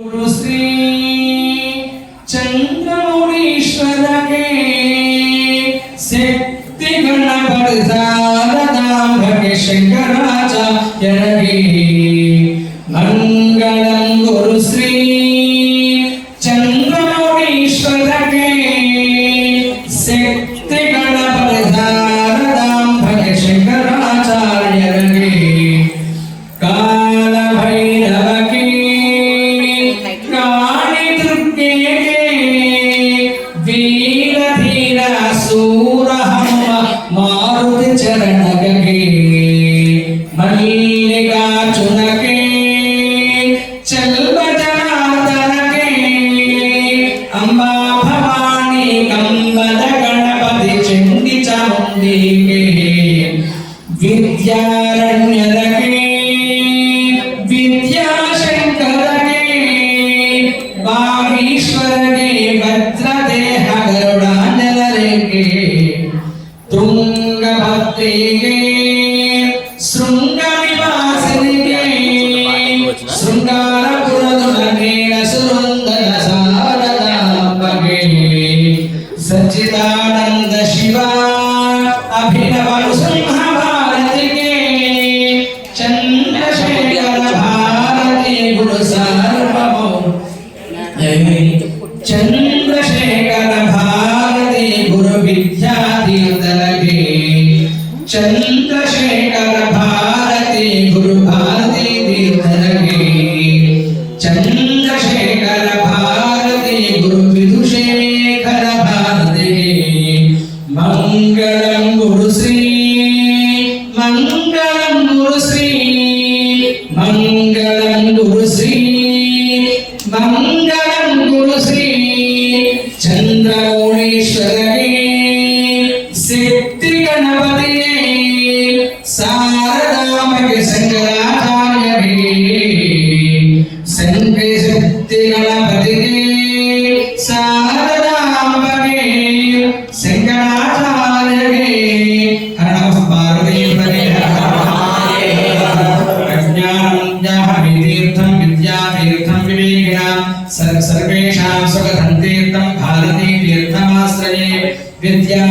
శ్రీ చంద్రమౌళీశ్వరకే శక్తి గణపరిధారదాంభగే శంకరాచార్యరగే మంగళం గురు శ్రీ మారుతి చరణగే మల్లికార్జునకే చల్వజనార్దనకే. అంబా భవానీ కంబల గణపతి చండి చాముండికే విద్యారణ్యకే విద్యాశంకరకే. బాగీశ దేవి శృంగ నివాసిని శృంగార పురదుల నీడ సురందన సారదాంబే సచ్చిదానంద శివ అభినవ సింహ భారతికే చంద్రశేఖర భారతి గురు సర్వము చంద్రశేఖర భారతి గురు విద్యా చంద్రశేఖర భారతి గురు భారతి దీర్ఘకి చంద్రశేఖర భారతి గురు విదుశేఖర భారతి మంగళం గురు శ్రీ మంగళం గురు శ్రీ మంగళం గురు శ్రీ మంగళ सर्वेषां सुखदं तीर्थं भारती तीर्थमाश्रये विद्या